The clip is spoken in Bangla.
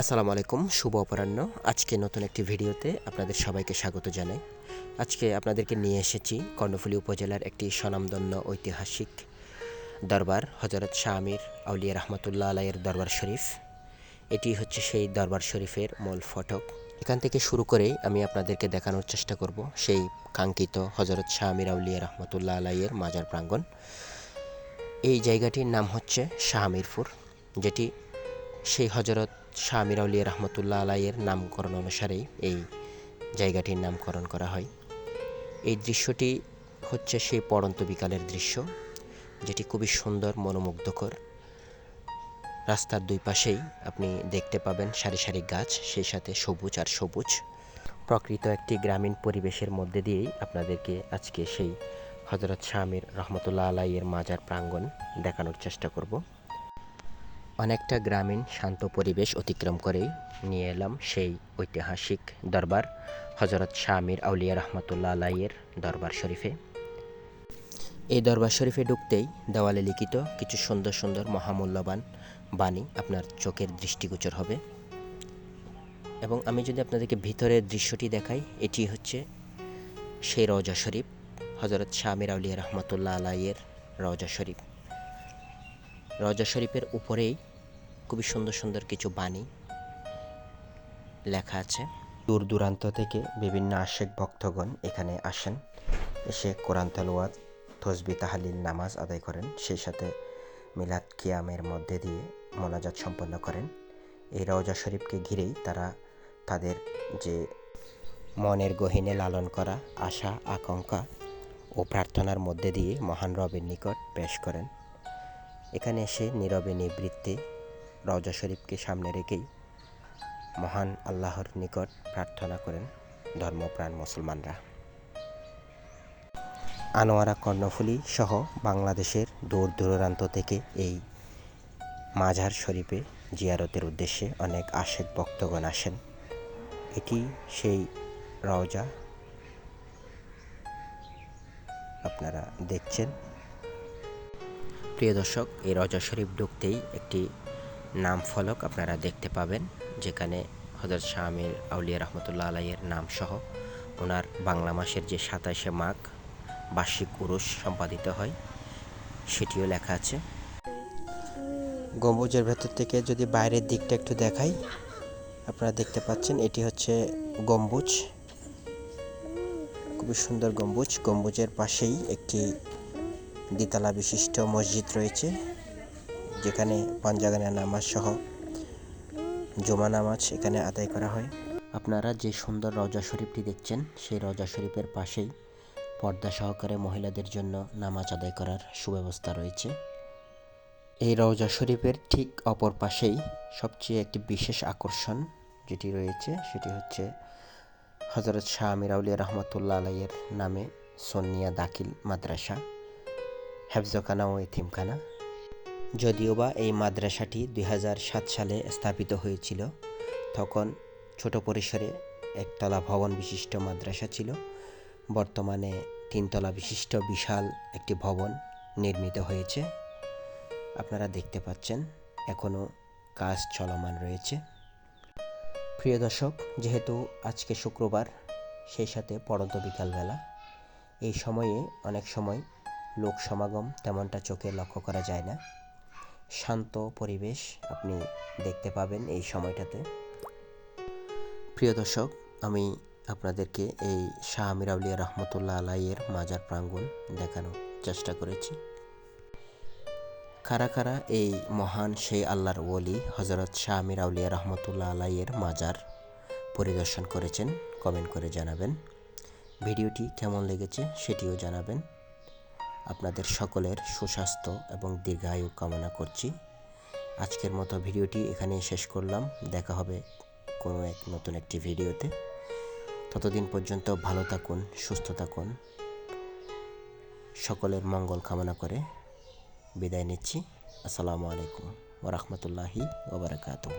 আসসালামু আলাইকুম, শুভ অপরাহ্ন। আজকে নতুন একটি ভিডিওতে আপনাদের সবাইকে স্বাগত জানাই। আজকে আপনাদেরকে নিয়ে এসেছি কর্ণফুলী উপজেলার একটি স্বনামধন্য ঐতিহাসিক দরবার হজরত শাহ আমির আউলিয়া রহমতুল্লাহ আলাইয়ের দরবার শরীফ। এটি হচ্ছে সেই দরবার শরীফের মূল ফটক। এখান থেকে শুরু করেই আমি আপনাদেরকে দেখানোর চেষ্টা করব সেই কাঙ্ক্ষিত হজরত শাহ আমির আউলিয়া রহমতুল্লাহ আলাইয়ের মাজার প্রাঙ্গণ। এই জায়গাটির নাম হচ্ছে শাহ আমিরপুর, যেটি সেই হজরত শাহ আমির আউলিয়া রহমতুল্লাহ আলাইয়ের নামকরণ অনুসারেই এই জায়গাটির নামকরণ করা হয়। এই দৃশ্যটি হচ্ছে সেই পড়ন্ত বিকালের দৃশ্য, যেটি খুবই সুন্দর, মনোমুগ্ধকর। রাস্তার দুই পাশেই আপনি দেখতে পাবেন সারি সারি গাছ, সেই সাথে সবুজ আর সবুজ। প্রকৃত একটি গ্রামীণ পরিবেশের মধ্যে দিয়েই আপনাদেরকে আজকে সেই হজরত শামির রহমতুল্লাহ আলাইয়ের মাজার প্রাঙ্গণ দেখানোর চেষ্টা করব। অনেকটা গ্রামীণ, শান্ত পরিবেশ অতিক্রম করেই নিয়ে এলাম সেই ঐতিহাসিক দরবার হজরত শামির আউলিয়া রহমতুল্লাহ আলাইয়ের দরবার শরীফে। এই দরবার শরীফে ঢুকতেই দেওয়ালে লিখিত কিছু সুন্দর সুন্দর মহামূল্যবান বাণী আপনার চোখের দৃষ্টিগোচর হবে। এবং আমি যদি আপনাদেরকে ভিতরের দৃশ্যটি দেখাই, এটি হচ্ছে সেই রওজা শরীফ হজরত শামির আউলিয়া রহমতুল্লাহ আলাইয়ের রওজা শরীফ। রওজা শরীফের উপরেই খুবই সুন্দর সুন্দর কিছু বাণী লেখা আছে। দূর দূরান্ত থেকে বিভিন্ন আশেক ভক্তগণ এখানে আসেন। এসে কোরআন তালুয়াত তসবি তাহালিল নামাজ আদায় করেন। সেই সাথে মিলাদ কিয়ামের মধ্যে দিয়ে মোনাজাত সম্পন্ন করেন। এই রওজা শরীফকে ঘিরেই তারা তাদের যে মনের গহিনে লালন করা আশা, আকাঙ্ক্ষা ও প্রার্থনার মধ্যে দিয়ে মহান রবের নিকট পেশ করেন। এখানে এসে নীরবে নিবৃত্তে রওজা শরীফকে সামনে রেখেই মহান আল্লাহর নিকট প্রার্থনা করেন ধর্মপ্রাণ মুসলমানরা। আনোয়ারা কর্ণফুলী সহ বাংলাদেশের দূর দূরান্ত থেকে এই মাঝার শরীফে জিয়ারতের উদ্দেশ্যে অনেক আশেক ভক্তগণ আসেন। এটি সেই রওজা। আপনারা দেখছেন প্রিয় দর্শক, এই রজা শরীফ ঢুকতেই একটি নাম ফলক আপনারা দেখতে পাবেন, যেখানে হজরত শাহ আমির আউলিয়া রহমতুল্লাহ আলাইয়ের নাম সহ ওনার বাংলা মাসের যে সাতাশে মাঘ বার্ষিক উরুষ সম্পাদিত হয়, সেটিও লেখা আছে। গম্বুজের ভেতর থেকে যদি বাইরের দিকটা একটু দেখাই, আপনারা দেখতে পাচ্ছেন এটি হচ্ছে গম্বুজ। খুবই সুন্দর গম্বুজ। গম্বুজের পাশেই একটি দ্বিতলা বিশিষ্ট মসজিদ রয়েছে, যেখানে পাঞ্জাগানা নামাজ সহ জমা নামাজ এখানে আদায় করা হয়। আপনারা যে সুন্দর রজা শরীফটি দেখছেন, সেই রজা শরীফের পাশেই পর্দা সহকারে মহিলাদের জন্য নামাজ আদায় করার সুব্যবস্থা রয়েছে। এই রওজা শরীফের ঠিক অপর পাশেই সবচেয়ে একটি বিশেষ আকর্ষণ যেটি রয়েছে, সেটি হচ্ছে হজরত শাহ আমির আউলিয়া রহমতুল্লাহ আলাইয়ের নামে সন্নিয়া দাখিল মাদ্রাসা। হেফজখানা ও এথিমখানা যদিওবা এই মাদ্রাসাটি দুই হাজার সাত সালে স্থাপিত হয়েছিল, তখন ছোট পরিসরে একতলা ভবন বিশিষ্ট মাদ্রাসা ছিল। বর্তমানে তিনতলা বিশিষ্ট বিশাল একটি ভবন নির্মিত হয়েছে। আপনারা দেখতে পাচ্ছেন এখনও কাজ চলমান রয়েছে। প্রিয় দর্শক, যেহেতু আজকে শুক্রবার, সেই সাথে পড়ন্ত বিকালবেলা। এই সময়ে অনেক সময় লোক সমাগম তেমনটা চোখে লক্ষ্য করা যায় না। শান্ত পরিবেশ আপনি দেখতে পাবেন এই সময়টাতে। প্রিয় দর্শক, আমি আপনাদেরকে এই শাহ আমির আউলিয়া রহমতুল্লাহ আলাইয়ের মাজার প্রাঙ্গণ দেখানোর চেষ্টা করেছি। কারা কারা এই মহান সেই আল্লাহর ওলি হজরত শাহ আমির আউলিয়া রহমতুল্লাহ আলাইয়ের মাজার পরিদর্শন করেছেন। কমেন্ট করে জানাবেন। ভিডিওটি কেমন লেগেছে সেটিও জানাবেন। আপনাদের সকলের সুস্বাস্থ্য এবং দীর্ঘায়ু কামনা করছি। আজকের মতো ভিডিওটি এখানেই শেষ করলাম। দেখা হবে কোনো এক নতুন একটি ভিডিওতে। ততদিন পর্যন্ত ভালো থাকুন, সুস্থ থাকুন। সকলের মঙ্গল কামনা করে বিদায় নিচ্ছি। আসসালামু আলাইকুম ওরহমতুল্লাহি ওবরাকাতুহ